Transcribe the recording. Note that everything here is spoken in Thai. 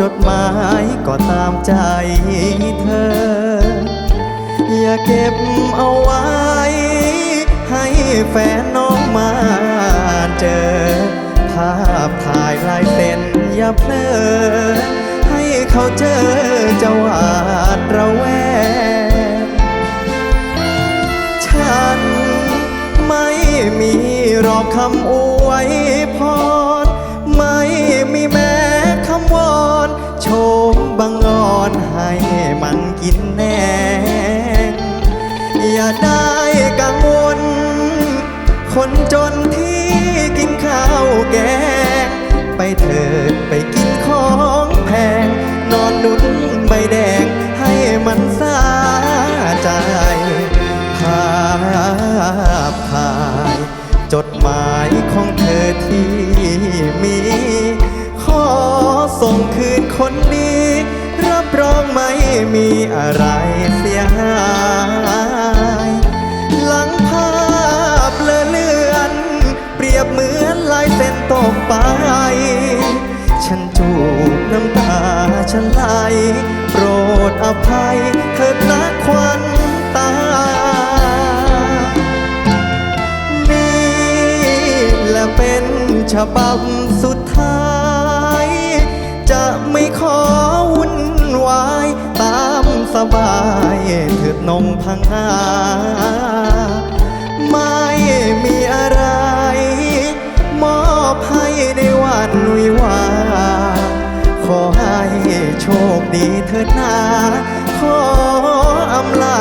จดหมายก็ตามใจเธอ อย่าเก็บเอาไว้ ให้แฟนน้องมาเจอ ภาพถ่ายลายเซ็นอย่าเพลอให้เขาเจอจะหวาดระแวงฉันไม่มีรอบคำอวยพรไม่มีแม ให้มันกินแน่อย่าได้กังวล คนจนที่กินข้าวแกง ไปเถิดไปกินของแพง นอนนุ่นใบแดงให้มันสาใจภาพถ่าย จดหมายของเธอที่มี ขอส่งคืนคนดี ไม่มีอะไรเสียหายหลังภาพเลอเลือน เปรียบเหมือนลายเส้นตกไป ฉันจูบน้ำตาฉันไหลโปรดอภัยเถิดนะควันตา นี่แหละเป็นฉบับสุดท้าย จะไม่ขอ พังงาไม่มีอะไร มอบให้ในวันนุยว่าขอให้โชคดีเถิดนาขออำลา